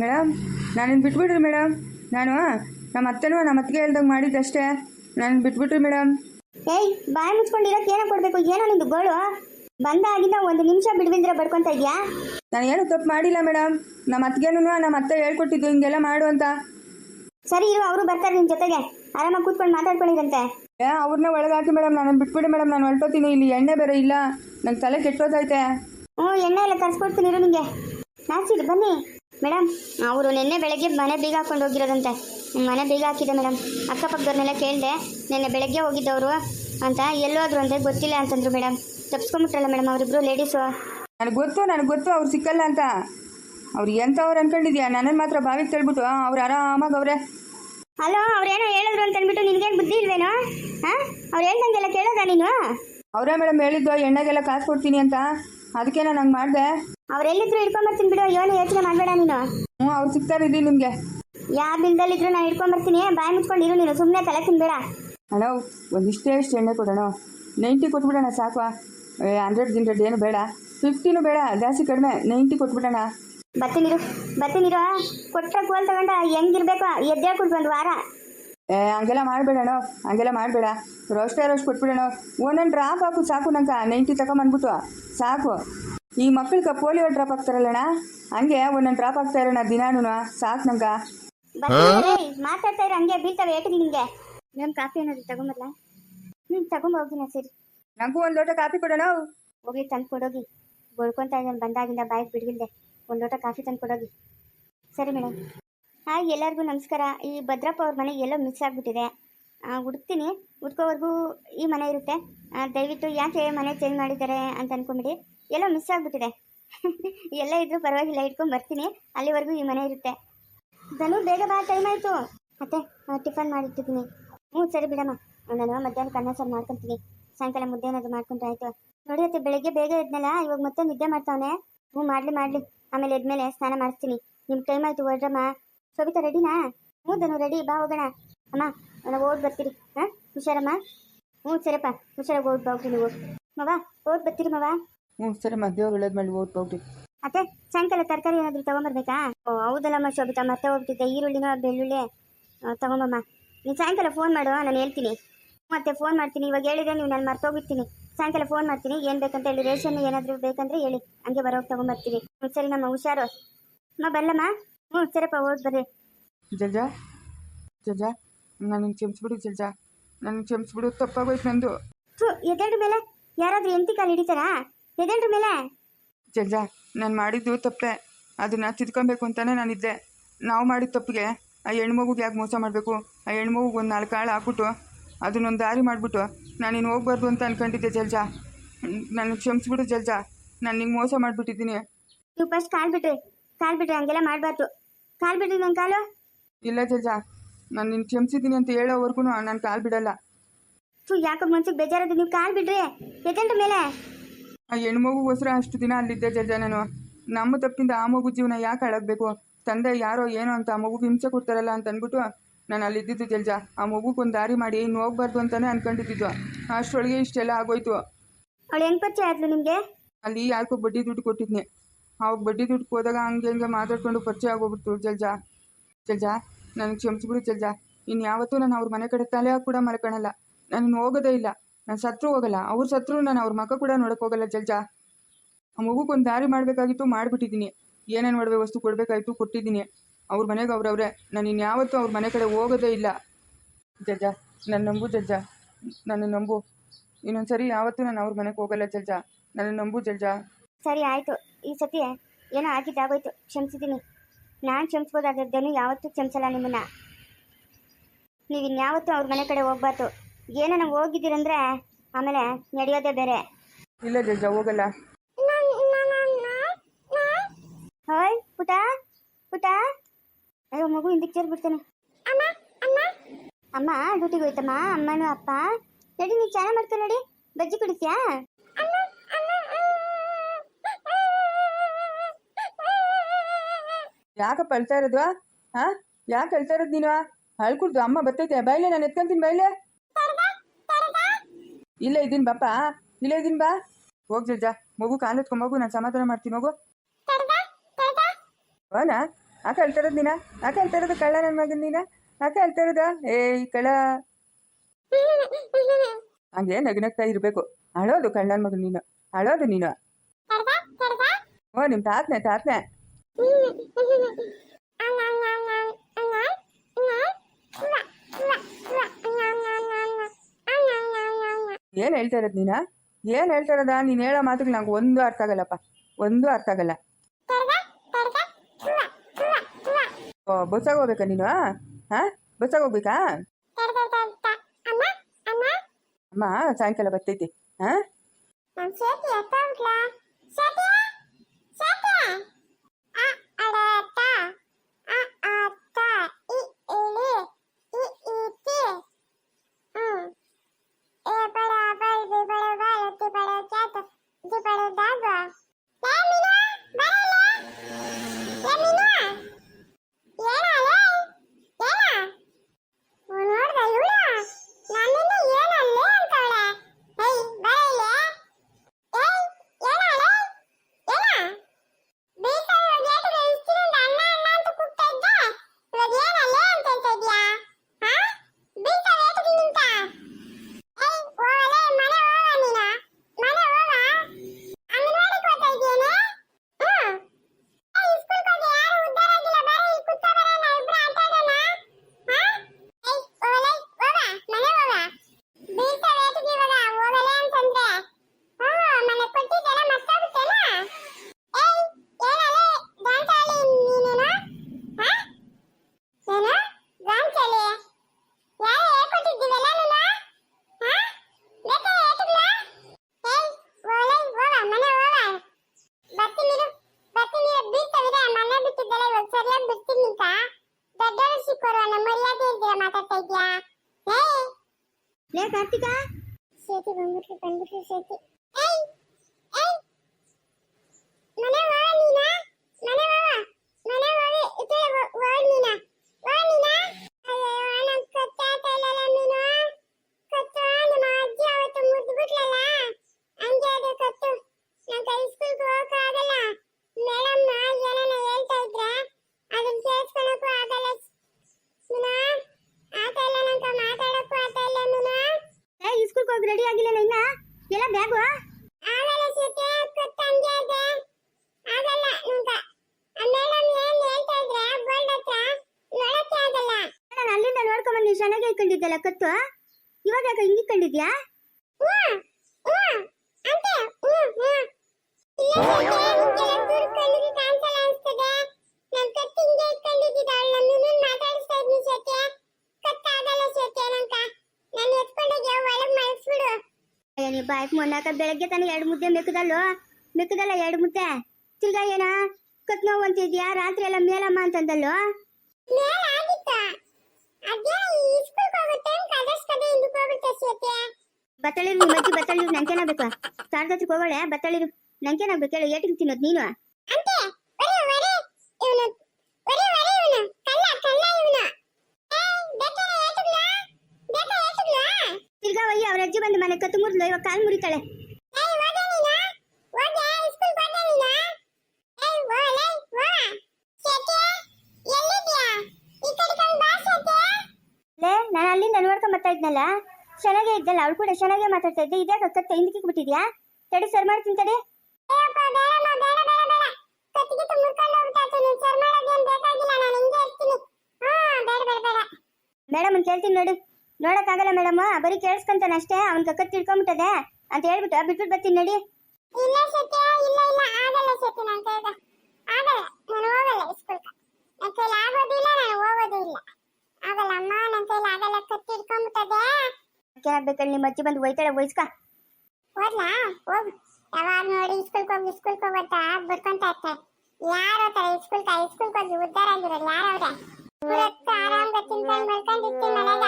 Madam ನಾನು ಬಿಟ್ಬಿಡ್ರಿ madam. ನಾನು ನಮ್ಮ ಅತ್ತೆನೂ ನಮ್ಮ ಅತ್ತಿಗೆ ಹೇಳ್ದಂಗೆ ಮಾಡಿದ್ದಷ್ಟೇ. ನಾನು ಬಿಟ್ಬಿಟ್ರಿ ಮೇಡಮ್. ಏಯ್ ಬಾಯಿ ಮುಚ್ಕೊಂಡಿರೋಕೆ ಏನೋ ಕೊಡಬೇಕು? ಏನೋ ನಿಂದು ಗೋಳು. ಬಂದಾಗಿಂದ ಒಂದು ನಿಮಿಷ ಬಿಡುವಿಂದ್ರ ಬಡ್ಕೊಂತ ಇದೆಯಾ? ನಾನು ಏನು ತಪ್ಪು ಮಾಡಿಲ್ಲ ಮೇಡಮ್. ನಮ್ಮ ಅತ್ತಿಗೆನೂ ನಮ್ಮ ಅತ್ತೆ ಹೇಳ್ಕೊಟ್ಟಿದ್ದು ಹಿಂಗೆಲ್ಲ ಮಾಡು ಅಂತ. ಸರಿ ಇರು ಅವರು ಬರ್ತಾರೆ ನಿಮ್ಮ ಜೊತೆಗೆ. ಆರಾಮಾಗಿ ಕೂತ್ಕೊಂಡು ಮಾತಾಡ್ಕೊಂಡಿರಂತೆ. ಏ ಅವ್ರನ್ನ ಒಳಗಾಕಿ ಮೇಡಮ್. ನಾನು ಬಿಟ್ಬಿಡಿ ಮೇಡಮ್. ನಾನು ಹೊರಟೋತೀನಿ ಇಲ್ಲಿ ಎಣ್ಣೆ ಬೇರೆ ಇಲ್ಲ. ನನ್ನ ತಲೆ ಕೆಟ್ಟೋದೈತೆ ಹ್ಞೂ ಎಣ್ಣೆ ಎಲ್ಲ ತರಿಸ್ಕೊಡ್ತೀನಿ ಇರು ನಿಮಗೆ ನಾಸಿರು ಬನ್ನಿ. ಮೇಡಮ್ ಅವರು ನಿನ್ನೆ ಬೆಳಗ್ಗೆ ಮನೆ ಬೀಗ ಹಾಕೊಂಡು ಹೋಗಿರೋದಂತೆ. ಮನೆ ಬೀಗ ಹಾಕಿದೆ ಮೇಡಮ್. ಅಕ್ಕಪಕ್ಕದವ್ರನ್ನೆಲ್ಲ ಕೇಳಿದೆ ನಿನ್ನೆ ಬೆಳಗ್ಗೆ ಹೋಗಿದ್ದವರು ಅಂತ ಎಲ್ಲೋದ್ರು ಅಂತ ಗೊತ್ತಿಲ್ಲ ಅಂತಂದ್ರು ಮೇಡಮ್. ತಪ್ಸ್ಕೊಂಬಿಟ್ರಲ್ಲ ಮೇಡಮ್ ಅವರಿಬ್ರು ಲೇಡೀಸು ನನಗೆ ಗೊತ್ತು ನನಗೆ ಗೊತ್ತು ಅವ್ರು ಸಿಕ್ಕಲ್ಲ ಅಂತ. ಅವ್ರು ಎಂಥವ್ರು ಅನ್ಕೊಂಡಿದ್ಯಾ? ನನ್ನ ಮಾತ್ರ ಬಾವಿಗೆ ತಳ್ಬಿಟ್ಟು ಅವ್ರು ಆರಾಮಾಗಿ ಅವ್ರೆ. ಹಲೋ ಅವ್ರೇನೋ ಹೇಳಿದ್ರು ಅಂತ ಅಂದ್ಬಿಟ್ಟು ನಿನ್ಗೇನು ಬುದ್ಧಿ ಇಲ್ವೇನೋ? ಹಾಂ ಅವ್ರು ಹೇಳ್ದಂಗೆಲ್ಲ ಕೇಳೋದ ನೀನು? ಅವರೇ ಮೇಡಮ್ ಹೇಳಿದ್ದು ಎಣ್ಣೆಗೆಲ್ಲ ಕಾಸು ಕೊಡ್ತೀನಿ ಅಂತ. ಅದಕ್ಕೆ ನಾನು ಹಂಗೆ ಮಾಡಿದೆ. ಅವ್ರೆಲ್ಲಿದ್ರು ಹಿಡ್ಕೊಂಬರ್ತೀನಿ ಬಿಡು ಅಯ್ಯೋ ಯೋಚನೆ ಮಾಡಬೇಡ ನೀನು. ಹ್ಞೂ ಅವ್ರು ಸಿಗ್ತಾರೆ ಇಲ್ಲಿ ನಿಮಗೆ. ಯಾವ ಬಿಲ್ದಲ್ಲಿದ್ರು ನಾನು ಹಿಡ್ಕೊಂಬರ್ತೀನಿ ಬಾಯಿ ಮುಚ್ಕೊಂಡು ಇರು ನೀನು ಸುಮ್ಮನೆ ತಲೆ ತಿನ್ಬೇಡ. ಅಣ್ಣ ಒಂದಿಷ್ಟೇ ಇಷ್ಟು ಎಣ್ಣೆ ಕೊಡೋಣ. ನೈಂಟಿ ಕೊಟ್ಬಿಡೋಣ ಸಾಕು. ಹಂಡ್ರೆಡ್ ಗಿಂಡ್ರೆಡ್ ಏನು ಬೇಡ. ಫಿಫ್ಟಿನೂ ಬೇಡ ಜಾಸ್ತಿ ಕಡಿಮೆ ನೈಂಟಿ ಕೊಟ್ಬಿಡೋಣ. ಬರ್ತೀನಿರು ಬರ್ತೀನಿರು ಕೊಟ್ಟ ಕೋಲ್ ತಗೊಂಡ ಹೆಂಗಿರ್ಬೇಕು ಎದ್ದೇಳ್ಕೊಡ್ತು ಒಂದು ವಾರ. ಏ ಹಂಗೆಲ್ಲ ಮಾಡಬೇಡಣ ಹಂಗೆಲ್ಲ ಮಾಡಬೇಡ. ರೋಸ್ಟೇ ರೋಸ್ಟ್ ಕೊಟ್ಬಿಡೋಣ. ಒಂದೊಂದು ಡ್ರಾಪ್ ಹಾಕು ಸಾಕು ನಂಗೆ ನೈಂಟಿ ತಗೊಂಬಂದ್ಬಿಟ್ಟು ಸಾಕು. ಈ ಮಕ್ಕಳಿಗೆ ಪೋಲಿಯೋ ಡ್ರಾಪ್ ಹಾಕ್ತಾರಲ್ಲಣ್ಣ? ಹಂಗೆ ಒಂದೊಂದು ಡ್ರಾಪ್ ಆಗ್ತಾ ಇರೋಣ ದಿನಾನು ಸಾಕ್ ನಂಗೆ. ಮಾತಾಡ್ತಾ ಇರೋ ಹಂಗೆ ಬೀಳ್ತಾವೆ ಏಟಿಗೆ ನಿಂಗೆ. ಮೇಡಮ್ ಕಾಫಿ ಏನಾದ್ರು ತಗೊಂಬರ್ಲ. ಹ್ಞೂ ತಗೊಂಬ ಹೋಗಿನ ಸರಿ. ನನಗೂ ಒಂದು ಲೋಟ ಕಾಫಿ ಕೊಡೋಣ ಹೋಗಿ ತಂದು ಕೊಡೋಗಿ. ಬಡ್ಕೊಂತ ಇದ್ದಾನೆ ಬಂದಾಗಿಂದ ಬಾಯಿಗೆ ಬಿಡ್ಗಿಲ್ದೆ. ಒಂದು ಲೋಟ ಕಾಫಿ ತಂದು ಕೊಡೋಗಿ. ಸರಿ ಮೇಡಮ್ ಹಾಯ್ ಎಲ್ಲರಿಗೂ ನಮಸ್ಕಾರ. ಈ ಭದ್ರಪ್ಪ ಅವ್ರ ಮನೆ ಎಲ್ಲೋ ಮಿಸ್ ಆಗಿಬಿಟ್ಟಿದೆ. ಹುಡುಕ್ತೀನಿ. ಹುಡ್ಕೋವರೆಗೂ ಈ ಮನೆ ಇರುತ್ತೆ. ದಯವಿಟ್ಟು ಯಾಕೆ ಮನೆ ಚೇಂಜ್ ಮಾಡಿದ್ದಾರೆ ಅಂತ ಅನ್ಕೊಂಬಿಡಿ. ಎಲ್ಲೋ ಮಿಸ್ ಆಗ್ಬಿಟ್ಟಿದೆ. ಎಲ್ಲ ಇದ್ರೂ ಪರವಾಗಿಲ್ಲ, ಇಟ್ಕೊಂಡು ಬರ್ತೀನಿ. ಅಲ್ಲಿವರೆಗೂ ಈ ಮನೆ ಇರುತ್ತೆ. ಧನು, ಬೇಗ ಬಾ ಟೈಮ್ ಆಯ್ತು. ಮತ್ತೆ ಟಿಫನ್ ಮಾಡಿಟ್ಟಿದ್ದೀನಿ. ಹ್ಞೂ, ಸರಿ ಬಿಡಮ್ಮ. ನಾನು ಮಧ್ಯಾಹ್ನ ಕನ್ನ ಸರ್ ಮಾಡ್ಕೊತೀನಿ. ಸಾಯಂಕಾಲ ಮುದ್ದೆ ಏನಾದ್ರು ಮಾಡ್ಕೊಂಡ್ರೆ ಆಯ್ತು. ನೋಡಿ ಅತ್ತೆ, ಬೆಳಿಗ್ಗೆ ಬೇಗ ಇದ್ನಲ್ಲ ಇವಾಗ ಮತ್ತೆ ನಿದ್ದೆ ಮಾಡ್ತಾವನೆ. ಹ್ಞೂ, ಮಾಡ್ಲಿ ಮಾಡ್ಲಿ. ಆಮೇಲೆ ಎದ್ಮೇಲೆ ಸ್ನಾನ ಮಾಡಿಸ್ತೀನಿ. ನಿಮ್ಮ ಟೈಮ್ ಆಯ್ತು ಹೊರಡ್ರಮ್ಮ ಸೋಬಿತಾ ರೆಡಿನಾ ಹ್ಞೂ, ಧನು ರೆಡಿ ಬಾ, ಹೋಗೋಣ. ಅಮ್ಮ, ನಾವು ಓಡ್ ಬರ್ತೀರಿ. ಹಾಂ, ಹುಷಾರಮ್ಮ? ಹ್ಞೂ ಸರಿಪ್ಪ ಹುಷಾರಾಗಿ ಓಡ್ ಹೋಗ್ರಿ ನೀವು. ಮವಾ ಓಡ್ ಬರ್ತೀರಿ ಮವ. ಹ್ಞೂ ಸರಿ ದೇವ್ರು ಒಳ್ಳೇದು ಮಾಡಿ ಓದ್ ಹೋಗ್ರಿ. ಅತ್ತೆ ಸಾಯಂಕಾಲ ತರಕಾರಿ ಏನಾದರೂ ತಗೊಂಬರ್ಬೇಕಾ? ಓ ಹೌದಲ್ಲಮ್ಮ ಶೋಭಿತಾ ಮತ್ತೆ ಹೋಗ್ತಿದ್ದೆ ಈರುಳ್ಳಿನ ಬೆಳ್ಳುಳ್ಳಿ ಆ, ತಗೊಂಬಮ್ಮ. ನೀನು ಸಾಯಂಕಾಲ ಫೋನ್ ಮಾಡು ನಾನು ಹೇಳ್ತೀನಿ. ಮತ್ತೆ ಫೋನ್ ಮಾಡ್ತೀನಿ ಇವಾಗ ಹೇಳಿದ್ರೆ ನೀವು ನಾನು ಮರ್ತೋಗಿರ್ತೀನಿ ಸಾಯಂಕಾಲ ಫೋನ್ ಮಾಡ್ತೀನಿ ಏನು ಬೇಕಂತ ಹೇಳಿ ರೇಷನ್ ಏನಾದರೂ ಬೇಕಂದ್ರೆ ಹೇಳಿ. ಹಂಗೆ ಬರೋಗಿ ತಗೊಂಬರ್ತೀನಿ. ಹ್ಞೂ ಸರಿ ನಮ್ಮ ಹುಷಾರು. ಅಮ್ಮ ಬಲ್ಲಮ್ಮ ಹ್ಞೂ ಸರಿಪ್ಪ ಹೋಗಿ ಬರ್ರಿ. ಜಲ್ಜಾ ಜಲ್ಜಾ ನನಗೆ ಕ್ಷಮಿಸ್ಬಿಡು ಜಲ್ಜಾ ನನಗೆ ಕ್ಷಮಿಸ್ಬಿಡು ತಪ್ಪಾಗೋಯ್ತು ನಂದು. ಥೂ ಮೇಲೆ. ಯಾರಾದರೂ ಎಂತಿ ಕಾಲು ಹಿಡಿತಾರಾ? ಎದೆಂಡ್ರ ಮೇಲೆ? ಜಲ್ಜಾ ನಾನು ಮಾಡಿದ್ದು ತಪ್ಪೆ. ಅದನ್ನು ತಿದ್ಕೊಬೇಕು ಅಂತಾನೆ ನಾನಿದ್ದೆ. ನಾವು ಮಾಡಿದ ತಪ್ಪಿಗೆ ಆ ಹೆಣ್ಮಗುಗೆ ಯಾಕೆ ಮೋಸ ಮಾಡಬೇಕು? ಆ ಹೆಣ್ಮಗುಗೆ ಒಂದು ನಾಲ್ಕು ಕಾಳು ಹಾಕ್ಬಿಟ್ಟು ಅದನ್ನೊಂದು ದಾರಿ ಮಾಡಿಬಿಟ್ಟು ನಾನು ಇನ್ನು ಹೋಗ್ಬಾರ್ದು ಅಂತ ಅನ್ಕೊಂಡಿದ್ದೆ ಜಲ್ಜ. ನಾನು ಕ್ಷಮಿಸ್ಬಿಡು ಜಲ್ಜ. ನಾನು ನಿಂಗೆ ಮೋಸ ಮಾಡಿಬಿಟ್ಟಿದ್ದೀನಿ. ನೀವು ಫಸ್ಟ್ ಕಾಲು ಬಿಡ್ರಿ ಕಾಲು ಬಿಡ್ರಿ ಹಂಗೆಲ್ಲ ಮಾಡಬಾರ್ದು. ಕಾಲು ಬಿಡ್ರಿ ನನ್ನ ಕಾಲು. ಇಲ್ಲ ಜಲ್ಜ ನಾನು ನಿನ್ನ ಕ್ಷಮಿಸಿದ್ದೀನಿ ಅಂತ ಹೇಳೋವರೆಗೂ ನಾನು ಕಾಲು ಬಿಡಲ್ಲ. ಥೂ ಯಾಕೆ ಮನ್ಸಿಗೆ ಬೇಜಾರದು ನೀವು ಕಾಲು ಬಿಡ್ರಿ. ಎದೆಂಡ್ರ ಮೇಲೆ? ಆ ಹೆಣ್ಮಗುಗೋಸ್ಕರ ಅಷ್ಟು ದಿನ ಅಲ್ಲಿದ್ದೆ ಜಲ್ಜ ನಾನು ನಮ್ಮ ತಪ್ಪಿಂದ ಆ ಮಗು ಜೀವನ ಯಾಕೆ ಹಾಳಾಗಬೇಕು? ತಂದೆ ಯಾರೋ ಏನೋ ಅಂತ ಆ ಮಗು ಹಿಂಸೆ ಕೊಡ್ತಾರಲ್ಲ ಅಂತ ಅಂದ್ಬಿಟ್ಟು ನಾನು ಅಲ್ಲಿದ್ದಿದ್ದು ಜಲ್ಜ. ಆ ಮಗುಗೆ ಒಂದು ದಾರಿ ಮಾಡಿ ಇನ್ನು ಹೋಗ್ಬಾರ್ದು ಅಂತಾನೆ ಅನ್ಕೊಂಡಿದ್ದಿದ್ದು. ಅಷ್ಟರೊಳಗೆ ಇಷ್ಟೆಲ್ಲ ಆಗೋಯ್ತು. ಅವಳು ಹೆಂಗೆ ಪರಿಚಯ ಆದ್ಲು ನಿಮಗೆ? ಅಲ್ಲಿ ಯಾಕೋ ಬಡ್ಡಿ ದುಡ್ಡು ಕೊಟ್ಟಿದ್ನೆ. ಅವಾಗ ಬಡ್ಡಿ ದುಡ್ಡು ಹೋದಾಗ ಹಂಗೆ ಹಂಗೆ ಮಾತಾಡ್ಕೊಂಡು ಪರಿಚಯ ಆಗೋಗ್ಬಿಡ್ತು ಜಲ್ಜ. ಜಲ್ಜ ನನಗೆ ಕ್ಷಮಿಸ್ಬಿಡು ಜಲ್ಜ. ಇನ್ನು ಯಾವತ್ತೂ ನಾನು ಅವ್ರ ಮನೆ ಕಡೆ ತಲೆ ಕೂಡ ಮಲ್ಕೊಳಲ್ಲ ನಾನು ಹೋಗೋದೇ ಇಲ್ಲ. ನಾನು ಸತ್ರು ಹೋಗಲ್ಲ. ಅವ್ರು ಸತ್ರು ನಾನು ಅವ್ರ ಮಕ್ಕ ಕೂಡ ನೋಡಕ್ ಹೋಗಲ್ಲ ಜಲ್ಜ ಆ ಮಗುಗೊಂದು ದಾರಿ ಮಾಡಬೇಕಾಗಿತ್ತು ಮಾಡಿಬಿಟ್ಟಿದ್ದೀನಿ ಏನೇನು ಒಡವೆ ವಸ್ತು ಕೊಡಬೇಕಾಗಿತ್ತು ಕೊಟ್ಟಿದ್ದೀನಿ ಅವ್ರ ಮನೆಗೆ ಅವ್ರವ್ರೆ ನಾನು ಇನ್ಯಾವತ್ತೂ ಅವ್ರ ಮನೆ ಕಡೆ ಹೋಗೋದೇ ಇಲ್ಲ. ಜಜ್ಜ ನನ್ನ ನಂಬು ಜಜ್ಜ ನನ್ನ ನಂಬು. ಇನ್ನೊಂದು ಸರಿ ಯಾವತ್ತೂ ನಾನು ಅವ್ರ ಮನೆಗೆ ಹೋಗಲ್ಲ ಜಲ್ಜ ನನ್ನ ನಂಬು ಜಲ್ಜ ಸರಿ ಆಯ್ತು. ಈ ಸತಿ ಏನೋ ಆಗಿದ್ದಾಗೋಯ್ತು ಕ್ಷಮಿಸಿದ್ದೀನಿ ನಾನು ಕ್ಷಮಿಸ್ಬೋದಾದದ್ದೇನು ಯಾವತ್ತೂ ಕ್ಷಮಿಸಲ್ಲ ನಿಮ್ಮನ್ನ. ನೀವು ಇನ್ಯಾವತ್ತೂ ಅವ್ರ ಮನೆ ಕಡೆ ಹೋಗ್ಬಾರ್ದು. ಏನೋ ನಾವು ಹೋಗಿದ್ದೀರಂದ್ರೆ ಆಮೇಲೆ ನಡೆಯೋದೇ ಬೇರೆ. ಇಲ್ಲ ಜಜ್ಜ ಹೋಗಲ್ಲ. ಹಾಯ್ ಪುಟ ಪುಟ. ಅಯ್ಯೋ ಮಗು ಹಿಂದಕ್ಕೆ ಸೇರ್ಬಿಡ್ತಾನೆ ಅಮ್ಮ ಡ್ಯೂಟಿಗೆ ಹೋಯ್ತಮ್ಮ ಅಮ್ಮನೂ ಅಪ್ಪ. ನಡಿ ನೀನು ಚೆನ್ನಾಗಿ ಮಾಡ್ಕೊ ನಡಿ. ಬಜ್ಜಿ ಕುಡಿಸ್ಯಾ ಯಾಕಪ್ಪ ಅಳ್ತಾ ಇರೋದು ಹಾ ಯಾಕೆ ಅಳ್ತಾ ಇರೋದು ನೀನು? ಅಳ್ಕುಡ್ದು ಅಮ್ಮ ಬರ್ತೈತೆ ಬೈಲೆ ನಾನು ಎತ್ಕೊಂತೀನಿ ಬೈಲೆ. ಇಲ್ಲೇ ಇದ್ದೀನಿ ಬಾಪ. ಇಲ್ಲೇ ಇದ್ದೀನಿ ಬಾ. ಹೋಗ್ ಜಜ್ಜ. ಮಗು ಕಾಲೆತ್ಕೊ ಮಗು ನಾನು ಸಮಾಧಾನ ಮಾಡ್ತೀನಿ, ಮಗು. ಓನಾ ಯಾಕೆ ಹೇಳ್ತಾ ಇರೋದು ನೀನ? ಯಾಕೆ ಹೇಳ್ತಾ ಇರೋದು ಕಳ್ಳ ನನ್ನ ಮಗನ ನೀನ? ಯಾಕೆ ಹೇಳ್ತಾ ಏ, ಈ ಕಳ್ಳ. ಹಂಗೆ ನಗ್ನಗ್ತಾ ಇರಬೇಕು. ಅಳೋದು ಕಳ್ಳನ ಮಗನ ನೀನು. ಅಳೋದು ನೀನು. ಓ ನಿಮ್ಮ ತಾತ್ನೆ, ತಾತನೆ. ಏನು ಹೇಳ್ತಾ ಇರೋದು ನೀನು? ಏನು ಹೇಳ್ತಾ ಇರೋದ? ನೀನು ಹೇಳೋ ಮಾತುಗಳು ನಂಗೆ ಒಂದು ಅರ್ಥ ಆಗಲ್ಲಪ್ಪ. ಒಂದು ಅರ್ಥ ಆಗಲ್ಲ. ಬಸ್ಸಾಗ ಹೋಗ್ಬೇಕಾ ನೀನು? ಹಾಂ? ಬಸ್ಸಾಗ ಹೋಗ್ಬೇಕಾ? ಅಮ್ಮ, ಸಾಯಂಕಾಲ ಬರ್ತೈತಿ. ಹಾಂ? கார்த்திகா? சேர்த்து வந்துட்டு வந்துட்டு சேர்த்து ರೆಡಿ ಆಗಿಲ್ಲ ಇನ್ನ? ಎಲ್ಲ ಬ್ಯಾಗು ಆಗಲ್ಲ ಸೀತೆ ಕತ್ತಂಗೆ ಇದೆ ಆಗಲ್ಲ ನಂಗ ಮೇಡಮ್ ಏನ್ ಹೇಳ್ತಾ ಇದ್ರೆ ಗೋಲ್ಡ್ ಹತ್ರ ನೋಡಕ್ಕೆ ಆಗಲ್ಲ. ನಾನು ಅಲ್ಲಿಂದ ನೋಡ್ಕೊಂಡ್ ಬಂದು ಚೆನ್ನಾಗಿ ಇಟ್ಕೊಂಡಿದ್ದಲ್ಲ ಕತ್ತು? ಇವಾಗ ಯಾಕೆ ಹಿಂಗೆ ಇಟ್ಕೊಂಡಿದ್ಯಾ ನೀವು ಬಾಯ್ಕ್ ಮೊನ್ನಾಕ ಬೆಳಗ್ಗೆ ತಾನೆ ಎರಡು ಮುದ್ದೆ ಮೆಕ್ಕದಲ್ಲು? ಮೆಕ್ಕದಲ್ಲ ಎರಡು ಮುದ್ದೆ? ತಿರ್ಗಾ ಏನ ಕತ್ ನೋವು ಅಂತಿದ್ಯಾ? ರಾತ್ರಿ ಎಲ್ಲ ಮೇಲಮ್ಮ ಅಂತಂದಲ್ಲೋ? ಬತ್ತಳಿರು ನಿಮ್ಮ ಅಜ್ಜಿ ಬತ್ತಳಿರು ನಂಗೇನಾಗಬೇಕು ಸಾರ್ದತ್ರಿಗೆ ಹೋಗೋಳೆ? ಬತ್ತಳಿರು ನಂಗೇನಾಗ್ಬೇಕು ಹೇಳು ಏಟಿಗೆ ತಿನ್ನೋದು ನೀನು? ತಿರ್ಗಾ ಒಯ್ಯಿ ಅವ್ರ ಅಜ್ಜಿ ಬಂದು ಮನೆ ಕತ್ತು ಮುರಿದ್ಲು ಇವಾಗ ಕಾಲು ಮುರಿತಾಳೆ. ನಾನು? ಅಲ್ಲಿ ನೋಡ್ಕೊಂಡ್ ಬರ್ತಾ ಇದ್ನಲ್ಲ? ಚೆನ್ನಾಗೇ ಇದ್ದಲ್ಲ ಅವಳು ಕೂಡ ಚೆನ್ನಾಗೇ ಮಾತಾಡ್ತಾ ಇದ್ದೆ. ಇದೇ ಕತ್ತ ಹಿಂದಕ್ಕೆ ಬಿಟ್ಟಿದ್ಯಾ ತಡಿ ಸರ್ ಮಾಡ್ತೀನಿ ತಡಿ. ಮೇಡಮ್ ಕೇಳ್ತೀನಿ ನೋಡು. ನೋಡಕ್ಕಾಗಲ್ಲ ಮೇಡಮ್ ಬರೀ ಕೇಳಿಸ್ಕೊಂತಾನೆ ಅಷ್ಟೇ ಅವ್ನ ಕಕ್ಕ ತಿಳ್ಕೊಂಬಿಟ್ಟದೆ ಅಂತ ಹೇಳ್ಬಿಟ್ಟು ಬಿಟ್ಬಿಟ್ಟು ಬರ್ತೀನಿ ನಡಿ. ಇಲ್ಲ ಸತ್ಯ ಇಲ್ಲ ಇಲ್ಲ ಆಗಲ್ಲ ಸತ್ಯ ನನ್ನ ಕೈಗ ಆಗಲ್ಲ ನಾನು ಹೋಗಲ್ಲ ಸ್ಕೂಲ್ಗೆ ನನ್ನ ಕೈಲಿ ಆಗೋದಿಲ್ಲ ನಾನು ಹೋಗೋದು ಇಲ್ಲ. ಆಗಲ್ಲ ಅಮ್ಮ ನನ್ನ ಕೈಲಿ ಆಗಲ್ಲ ಕತ್ತಿ ಹಿಡ್ಕೊಂಬಿಟ್ಟದೆ ಕೇಳಬೇಕಲ್ಲಿ ನಿಮ್ಮ ಅಜ್ಜಿ ಬಂದು ಒಯ್ತಾಳೆ ವಯಸ್ಕ ಹೋದ್ಲಾ ಹೋಗು. ಯಾವಾಗ ನೋಡಿ ಸ್ಕೂಲ್ಗೆ ಹೋಗಿ ಸ್ಕೂಲ್ಗೆ ಹೋಗ್ತಾ ಬರ್ಕೊಂತ ಇರ್ತಾರೆ ಯಾರು ಹೋಗ್ತಾರೆ ಸ್ಕೂಲ್ಗೆ ಸ್ಕೂಲ್ಗೆ ಹೋಗಿ ಉದ್ದಾರ ಆಗಿರೋರು ಯಾರು ಅವ್ರೆ? ಆರಾಮ್ ತಿನ್ಕೊಂಡು ಮಲ್ಕೊಂಡಿರ್ತೀನಿ ಮನೆಗ.